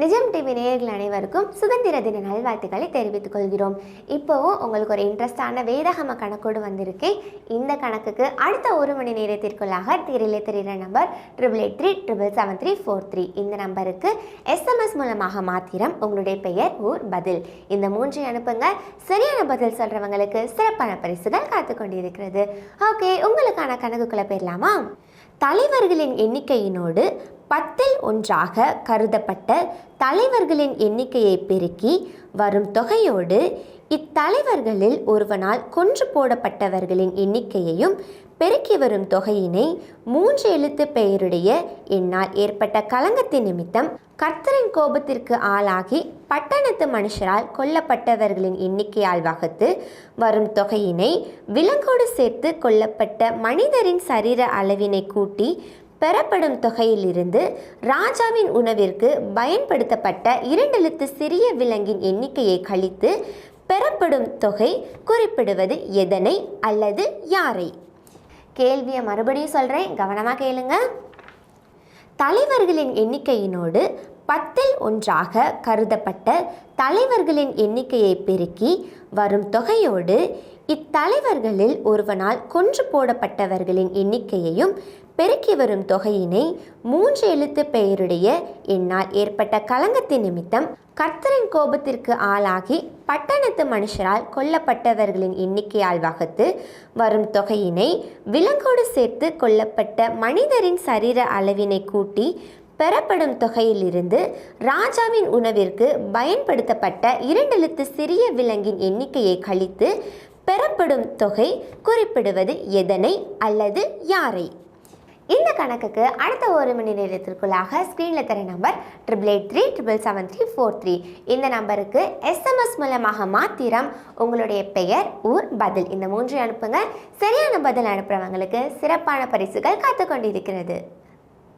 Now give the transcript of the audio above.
நிஜம் டிவி நேயர்கள் அனைவருக்கும் சுதந்திர தின நல்வாழ்த்துக்களை தெரிவித்துக் கொள்கிறோம். இப்போவும் உங்களுக்கு ஒரு இன்ட்ரெஸ்டான வேதகம கணக்கோடு வந்திருக்கேன். இந்த கணக்குக்கு அடுத்த ஒரு மணி நேரத்திற்குள்ளாக திரையிலே தெரிகிற number triple eight three triple seven three four three இந்த நம்பருக்கு எஸ்எம்எஸ் மூலமாக மாத்திரம் உங்களுடைய பெயர் ஊர் பதில். இந்த மூன்றை அனுப்புங்க சரியான பதில் சொல்கிறவங்களுக்கு சிறப்பான பரிசுகள் காத்து கொண்டிருக்கிறது. ஓகே உங்களுக்கான கணக்குக்குள்ளே போயிடலாமா? தலைவர்களின் எண்ணிக்கையினோடு பத்தில் ஒன்றாக கருதப்பட்ட தலைவர்களின் எண்ணிக்கையை பெருக்கி வரும் தொகையோடு இத்தலைவர்களில் ஒருவனால் கொன்று போடப்பட்டவர்களின் எண்ணிக்கையையும் பெருக்கி வரும் தொகையினை மூன்று எழுத்து பெயருடைய என்னால் ஏற்பட்ட களங்கத்தின் நிமித்தம் கர்த்தரின் கோபத்திற்கு ஆளாகி பட்டணத்து மனுஷரால் கொல்லப்பட்டவர்களின் எண்ணிக்கையால் வகுத்து வரும் தொகையினை விலங்கோடு சேர்த்து கொல்லப்பட்ட மனிதரின் சரீர அளவினை கூட்டி பெறப்படும் தொகையிலிருந்து ராஜாவின் உணவிற்கு பயன்படுத்தப்பட்ட இரண்டெழுத்து சிறிய விலங்கின் எண்ணிக்கையை கழித்து பெறப்படும் தொகை குறிப்பிடுவது எதனை அல்லது யாரை? கேள்வியை மறுபடியும் சொல்கிறேன் கவனமாக கேளுங்க. தலைவர்களின் எண்ணிக்கையினோடு பத்தில் ஒன்றாக கருதப்பட்ட தலைவர்களின் எண்ணிக்கையை பெருக்கி வரும் தொகையோடு இத்தலைவர்களில் ஒருவனால் கொன்று போடப்பட்டவர்களின் எண்ணிக்கையையும் பெருக்கி வரும் தொகையினை மூன்று எழுத்து பெயருடைய என்னால் ஏற்பட்ட களங்கத்தின் நிமித்தம் கர்த்தரின் கோபத்திற்கு ஆளாகி பட்டணத்து மனுஷரால் கொல்லப்பட்டவர்களின் எண்ணிக்கையால் வகுத்து வரும் தொகையினை விலங்கோடு சேர்த்து கொல்லப்பட்ட மனிதரின் சரீர அளவினை கூட்டி பெறப்படும் தொகையிலிருந்து ராஜாவின் உணவிற்கு பயன்படுத்தப்பட்ட இரண்டெழுத்து சிறிய விலங்கின் எண்ணிக்கையை கழித்து பெறப்படும் தொகை குறிப்பிடுவது எதனை அல்லது யாரை? இந்த கணக்குக்கு அடுத்த ஒரு மணி நேரத்திற்குள்ளாக ஸ்க்ரீனில் தர number triple eight three triple seven three four three இந்த நம்பருக்கு எஸ்எம்எஸ் மூலமாக மாத்திரம் உங்களுடைய பெயர் ஊர் பதில் இந்த மூன்றை அனுப்புங்க. சரியான பதில் அனுப்புகிறவங்களுக்கு சிறப்பான பரிசுகள் காத்து கொண்டிருக்கிறது